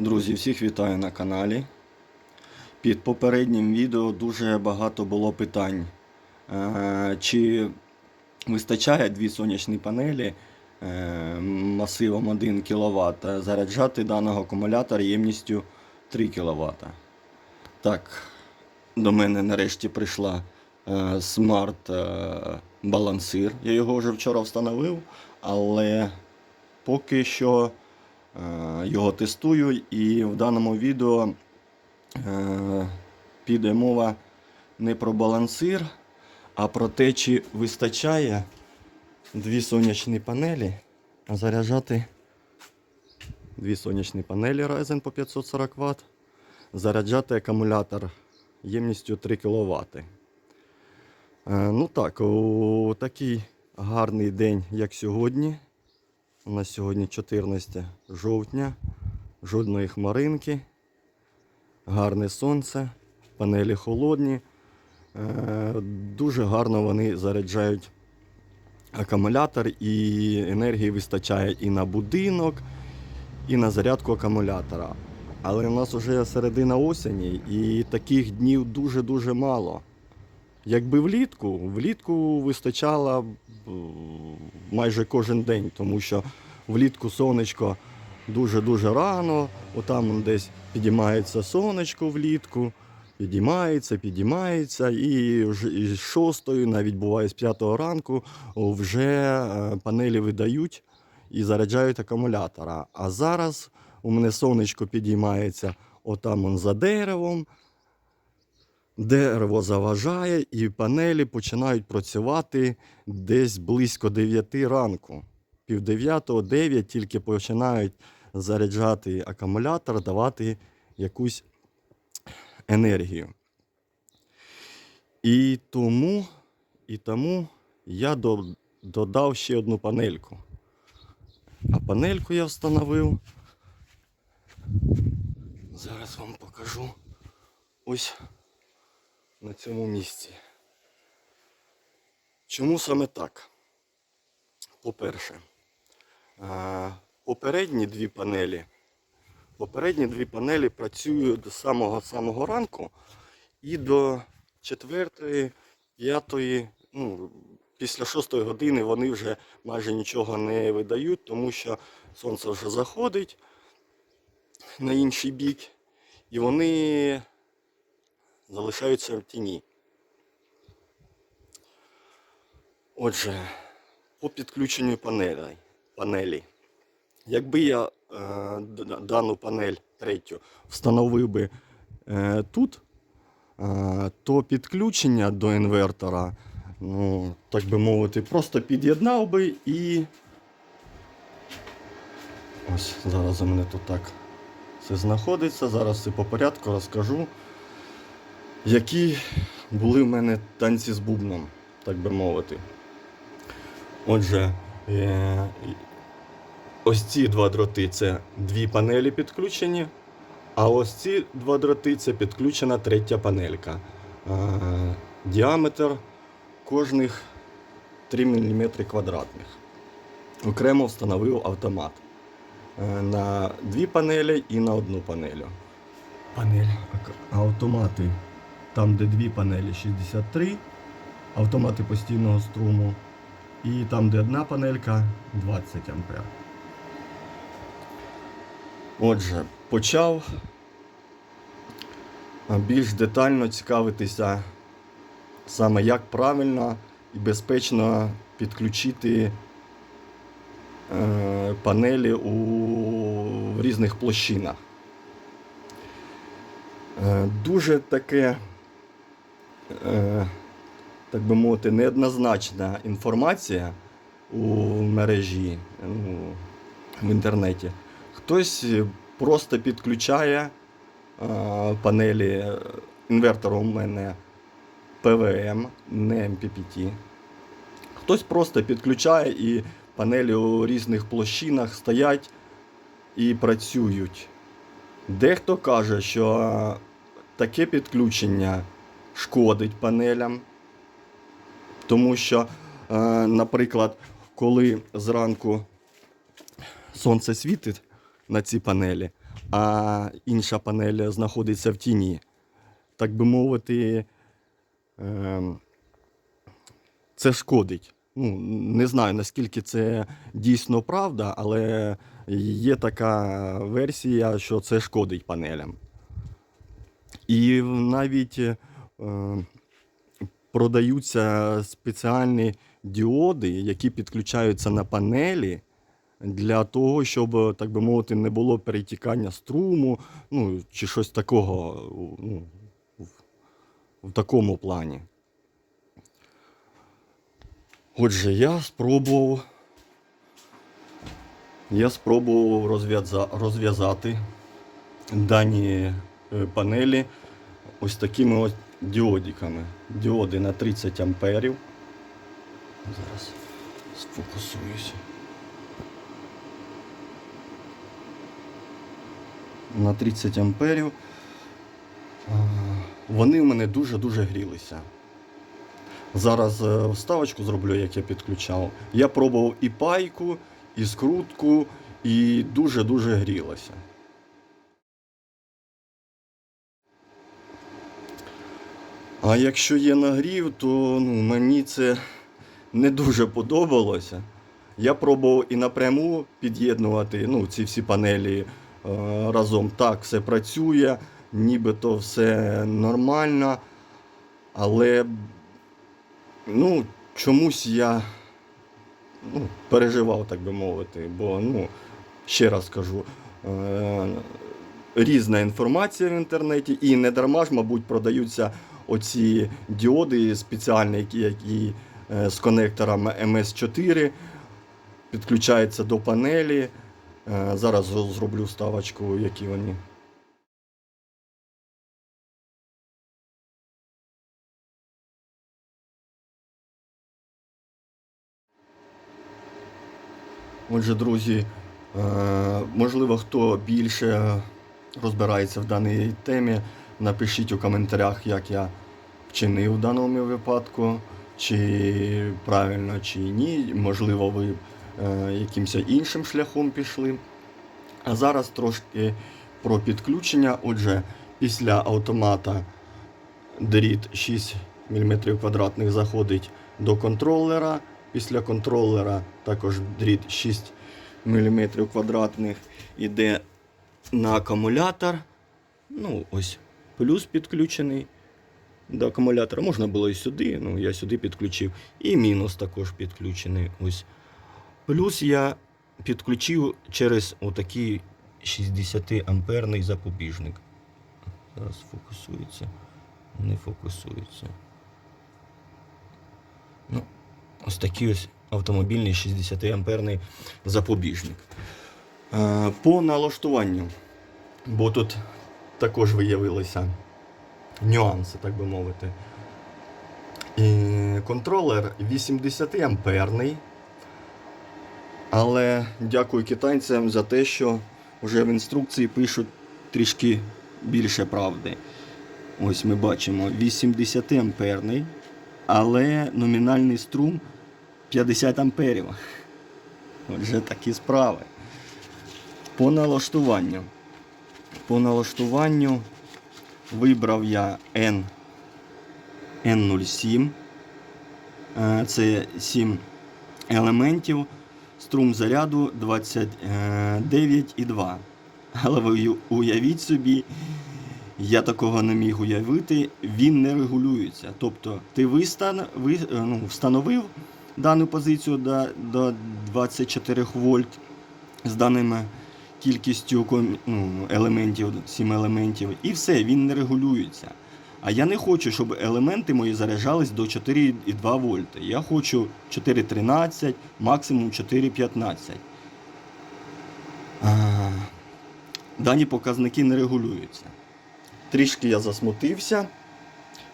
Друзі, всіх вітаю на каналі. Під попереднім відео дуже багато було питань. Е, Чи вистачає дві сонячні панелі е, масивом 1 кВт заряджати даного акумулятора ємністю 3 кВт? Так, до мене нарешті прийшла е, смарт е, балансир. Я його вже вчора встановив, але поки що його тестую, і в даному відео е, піде мова не про балансир, а про те, чи вистачає дві сонячні панелі заряджати дві сонячні панелі Ryzen по 540 Вт, заряджати акумулятор ємністю 3 кВт. Е, Ну так, у такий гарний день, як сьогодні. У нас сьогодні 14 жовтня, жодної хмаринки, гарне сонце, панелі холодні. Е, Дуже гарно вони заряджають акумулятор і енергії вистачає і на будинок, і на зарядку акумулятора. Але у нас вже середина осені і таких днів дуже-дуже мало. Якби влітку, влітку вистачало е, майже кожен день, тому що влітку сонечко дуже-дуже рано, отам десь підіймається сонечко влітку, підіймається, підіймається, і із 6, навіть буває з 5 ранку, вже е, панелі видають і заряджають акумулятора. А зараз у мене сонечко підіймається отам за деревом. Дерево заважає, і панелі починають працювати десь близько 9 ранку. Пів 9, 9 тільки починають заряджати акумулятор, давати якусь енергію. І тому, і тому я до, додав ще одну панельку. А панельку я встановив. Зараз вам покажу. Ось на цьому місці. Чому саме так? По-перше, попередні дві панелі. Попередні дві панелі працюють до самого самого ранку і до 4, 5, ну, після 6 години вони вже майже нічого не видають, тому що сонце вже заходить на інший бік, і вони залишаються в тіні. Отже, по підключенню панелей, панелі. Якби я е, дану панель третю встановив би е, тут, е, то підключення до інвертора, ну, так би мовити, просто під'єднав би і. Ось зараз у мене тут так все знаходиться. Зараз все по порядку розкажу які були в мене танці з бубном, так би мовити. Отже, е, ось ці два дроти це дві панелі підключені, а ось ці два дроти це підключена третя панелька. Е, Діаметр кожних 3 мм квадратних. Окремо встановив автомат е, на дві панелі і на одну панелю. Панель автомати там, де дві панелі 63, автомати постійного струму. І там, де одна панелька 20 ампер. Отже, почав більш детально цікавитися саме як правильно і безпечно підключити е, панелі у різних площинах. Е, Дуже таке так би мовити, неоднозначна інформація у мережі, ну, в інтернеті. Хтось просто підключає е, панелі інвертора у мене ПВМ, не MPPT. Хтось просто підключає і панелі у різних площинах стоять і працюють. Дехто каже, що таке підключення шкодить панелям, тому що, е, наприклад, коли зранку сонце світить на ці панелі, а інша панель знаходиться в тіні. Так би мовити, ем, це шкодить. Ну, не знаю, наскільки це дійсно правда, але є така версія, що це шкодить панелям. І навіть продаються спеціальні діоди, які підключаються на панелі для того, щоб, так би мовити, не було перетікання струму, ну, чи щось такого ну, в, такому плані. Отже, я спробував. Я спробував розв'яза- розв'язати дані е, панелі ось такими ось діодиками. Діоди на 30 амперів. Зараз сфокусуюся. На 30 амперів. Вони в мене дуже-дуже грілися. Зараз е, вставочку зроблю, як я підключав. Я пробував і пайку, і скрутку, і дуже-дуже грілося. А якщо є нагрів, то ну, мені це не дуже подобалося. Я пробував і напряму під'єднувати ну, ці всі панелі е, разом. Так, все працює, нібито все нормально. Але ну, чомусь я ну, переживав, так би мовити. Бо, ну, ще раз кажу, е, різна інформація в інтернеті, і не дарма ж, мабуть, продаються оці діоди спеціальні, які, які е, з конектором MS4 підключаються до панелі. Е, Зараз зроблю ставочку, які вони. Отже, друзі, е, можливо, хто більше розбирається в даній темі, напишіть у коментарях, як я вчинив в даному випадку, чи правильно, чи ні. Можливо, ви е, якимось іншим шляхом пішли. А зараз трошки про підключення. Отже, після автомата дріт 6 мм квадратних заходить до контролера. Після контролера також дріт 6 мм квадратних іде на акумулятор. Ну, ось плюс підключений до акумулятора. Можна було і сюди, ну я сюди підключив. І мінус також підключений. Ось. Плюс я підключив через отакий 60 амперний запобіжник. Зараз фокусується. Не фокусується. Ну, ось такий ось автомобільний 60 амперний запобіжник. Е, По налаштуванню, бо тут також виявилися нюанси, так би мовити. І контролер 80 амперний. Але дякую китайцям за те, що вже в інструкції пишуть трішки більше правди. Ось ми бачимо 80 амперний, але номінальний струм 50 амперів. Отже, такі справи. По налаштуванню. По налаштуванню вибрав я N, N07. Е, Це 7 елементів. Струм заряду 29,2. Але ви уявіть собі, я такого не міг уявити, він не регулюється. Тобто ти вистан, ви, ну, встановив дану позицію до, до 24 вольт з даними кількістю ну, елементів, 7 елементів, і все, він не регулюється. А я не хочу, щоб елементи мої заряджались до 4,2 вольта. Я хочу 4,13, максимум 4,15. Дані показники не регулюються. Трішки я засмутився,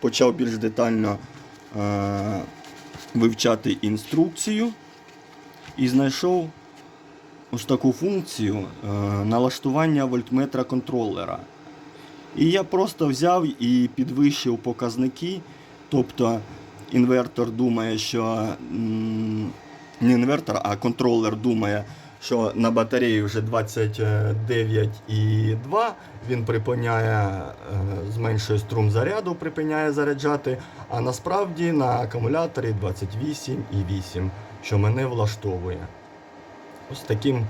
почав більш детально е, вивчати інструкцію і знайшов ось таку функцію е, налаштування вольтметра контролера. І я просто взяв і підвищив показники. Тобто інвертор думає, що не інвертор, а контролер думає, що на батареї вже 29,2, він припиняє, е, зменшує струм заряду, припиняє заряджати, а насправді на акумуляторі 28,8, що мене влаштовує. Ось таким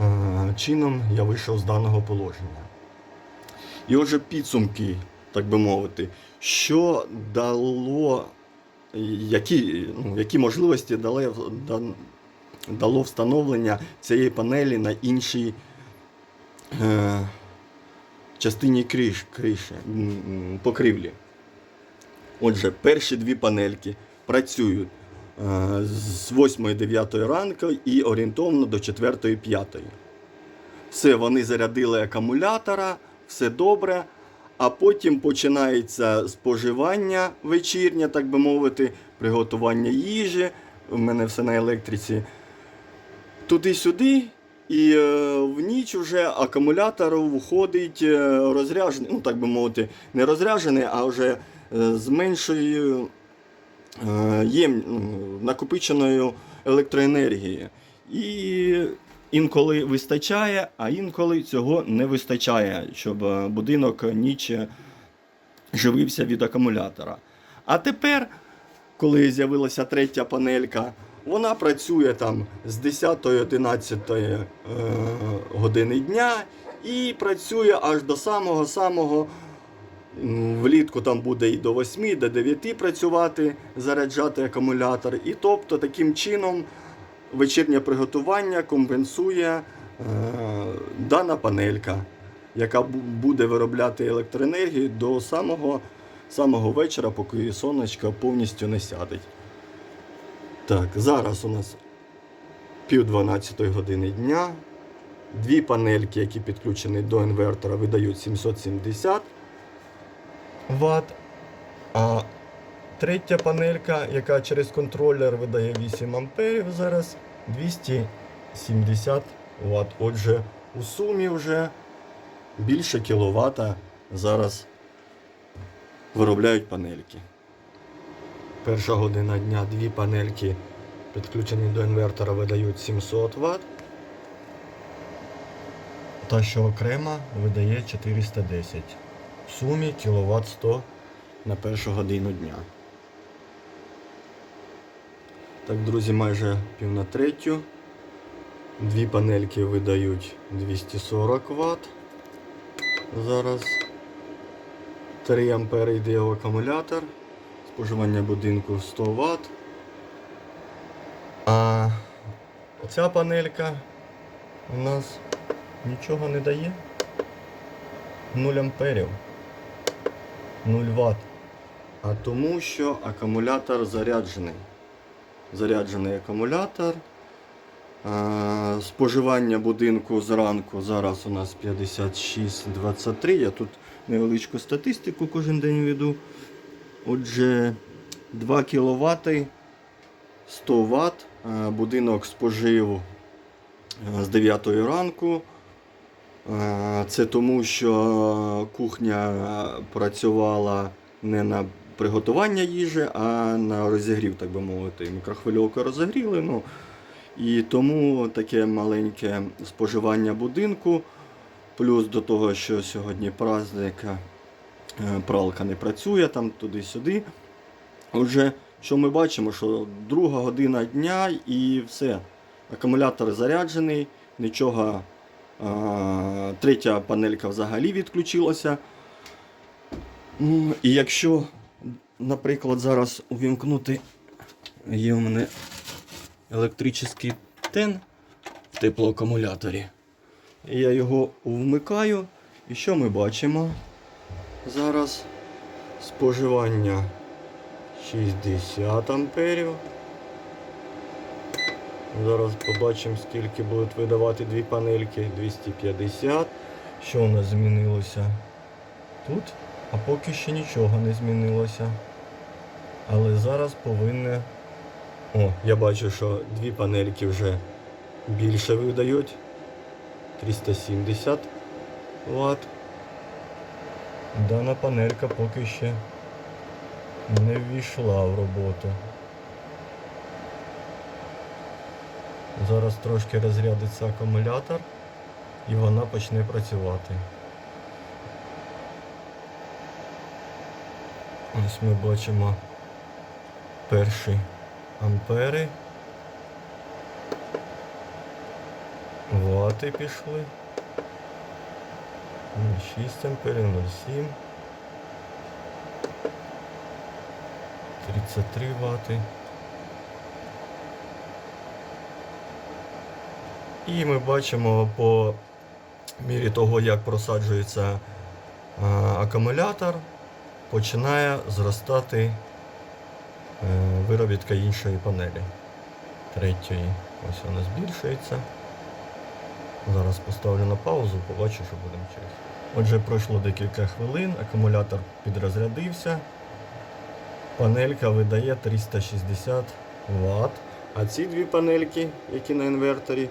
е, чином я вийшов з даного положення. І отже, підсумки, так би мовити, що дало, які, ну, які можливості дали, да- дало встановлення цієї панелі на іншій е, частині криш, криші, покрівлі. Отже, перші дві панельки працюють з 8-9 ранку і орієнтовно до 4-5. Все, вони зарядили акумулятора, все добре. А потім починається споживання вечірнє, так би мовити, приготування їжі. У мене все на електриці. Туди-сюди. І е, в ніч вже акумулятор виходить е, розряджений, ну так би мовити, не розряджений, а вже е, з меншою е, ну, накопиченою електроенергією. І інколи вистачає, а інколи цього не вистачає, щоб е, будинок ніч живився від акумулятора. А тепер, коли з'явилася третя панелька, вона працює там з 10-11 е, години дня і працює аж до самого-самого влітку там буде і до 8, до 9 працювати, заряджати акумулятор. І тобто таким чином вечірнє приготування компенсує е, дана панелька, яка буде виробляти електроенергію до самого, самого вечора, поки сонечко повністю не сядеть. Так, зараз у нас пів 12 години дня. Дві панельки, які підключені до інвертора, видають 770 Вт. А третя панелька, яка через контролер видає 8 амперів, зараз 270 Вт. Отже, у сумі вже більше кіловата зараз виробляють панельки. Перша година дня дві панельки підключені до інвертора видають 700 Вт. Та, що окремо, видає 410. В сумі кВт 100 на першу годину дня. Так, друзі, майже пів на третю. Дві панельки видають 240 Вт. Зараз 3 ампери йде в акумулятор. Споживання будинку 100 Вт. А ця панелька у нас нічого не дає. 0 амперів. 0 Вт. А тому що акумулятор заряджений. Заряджений акумулятор. Споживання будинку зранку зараз у нас 56,23. Я тут невеличку статистику кожен день веду. Отже, 2 кВт 100 Вт. Будинок спожив з 9 ранку. Е, Це тому, що кухня працювала не на приготування їжі, а на розігрів, так би мовити. Мікрохвильовку розігріли. Ну, і тому таке маленьке споживання будинку. Плюс до того, що сьогодні праздник, е, пралка не працює там туди-сюди. Отже, що ми бачимо, що друга година дня і все. Акумулятор заряджений, нічого. Третя панелька взагалі відключилася. І якщо, наприклад, зараз увімкнути, є у мене електричний тен в теплоакумуляторі. Я його вмикаю. І що ми бачимо? Зараз споживання 60 амперів. Зараз побачимо, скільки будуть видавати дві панельки. 250. Що у нас змінилося? Тут? А поки ще нічого не змінилося. Але зараз повинне. О, я бачу, що дві панельки вже більше видають. 370 Вт. Дана панелька поки ще не ввійшла в роботу. Зараз трошки розрядиться акумулятор і вона почне працювати. Ось ми бачимо перші ампери. Вати пішли. 6 амперів, 0,7. 33 вати. І ми бачимо по мірі того, як просаджується акумулятор, починає зростати е, виробітка іншої панелі. Третьої. Ось вона збільшується. Зараз поставлю на паузу, побачу, що будемо через. Отже, пройшло декілька хвилин, акумулятор підрозрядився. Панелька видає 360 Вт. А ці дві панельки, які на інверторі,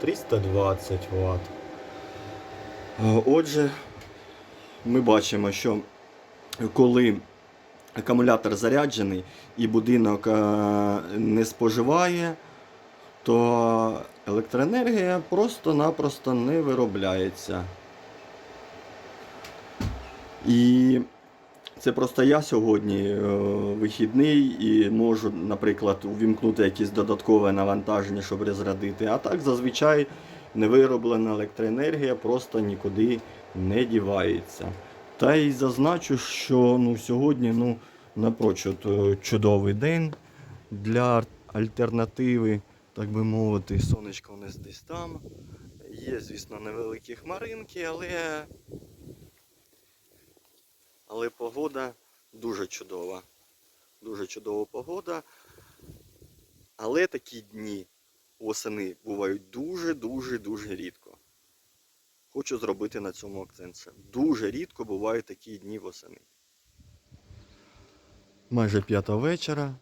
320 Вт. Отже, ми бачимо, що коли акумулятор заряджений і будинок е, не споживає, то електроенергія просто-напросто не виробляється. І це просто я сьогодні е, вихідний і можу, наприклад, увімкнути якесь додаткове навантаження, щоб розрядити. А так зазвичай невироблена електроенергія просто нікуди не дівається. Та й зазначу, що ну, сьогодні ну, напрочуд е, чудовий день для альтернативи, так би мовити, сонечко у нас десь там. Є, звісно, невеликі хмаринки, але але погода дуже чудова. Дуже чудова погода. Але такі дні восени бувають дуже-дуже дуже рідко. Хочу зробити на цьому акцент. Дуже рідко бувають такі дні восени. Майже п'ята вечора.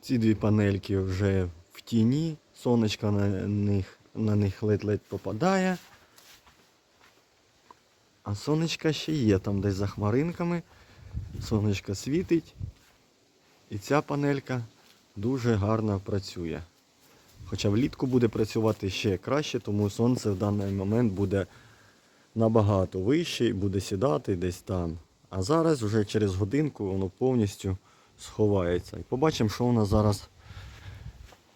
Ці дві панельки вже в тіні. Сонечко на них, на них ледь-ледь попадає. А сонечка ще є там десь за хмаринками. Сонечко світить. І ця панелька дуже гарно працює. Хоча влітку буде працювати ще краще, тому сонце в даний момент буде набагато вище і буде сідати десь там. А зараз вже через годинку воно повністю сховається. І побачимо, що у нас зараз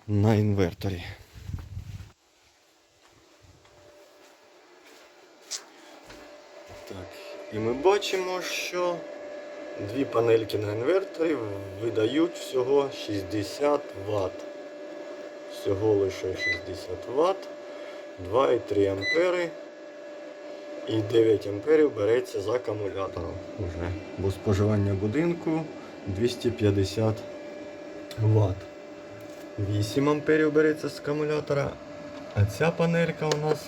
на інверторі. Так, і ми бачимо, що дві панельки на інверторі видають всього 60 Вт. Всього лише 60 Вт, 2,3 ампери і 9 амперів береться з акумулятором. Уже. Бо споживання будинку 250 Вт. 8 амперів береться з акумулятора. А ця панелька у нас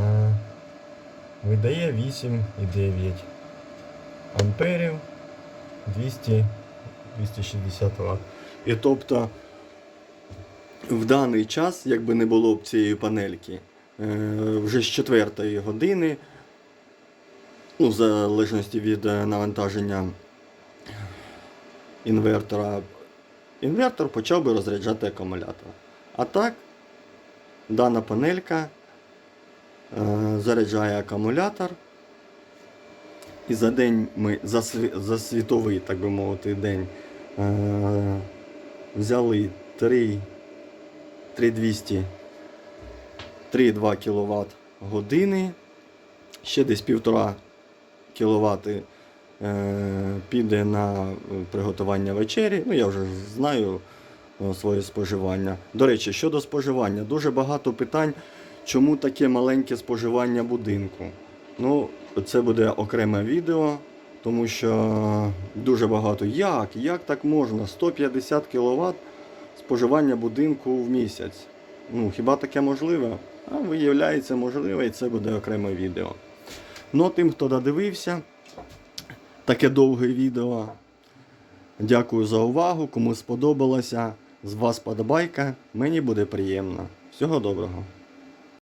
а, видає 8,9 амперів 200, 260 Вт. І тобто в даний час, якби не було б цієї панельки, е, вже з 4 години, ну, в залежності від е, навантаження інвертора, інвертор почав би розряджати акумулятор. А так, дана панелька заряджає акумулятор. І за день ми, за, за світовий, так би мовити, день е, взяли 3, 3200, 3,2 кВт години. Ще десь 1,5 кВт е, піде на е, приготування вечері. Ну, я вже знаю е, своє споживання. До речі, щодо споживання, дуже багато питань, чому таке маленьке споживання будинку. Ну, це буде окреме відео, тому що дуже багато. Як? Як так можна? 150 кВт споживання будинку в місяць. Ну, хіба таке можливе? А виявляється можливе, і це буде окреме відео. Ну, тим, хто додивився, таке довге відео. Дякую за увагу. Кому сподобалося, з вас подобайка. Мені буде приємно. Всього доброго.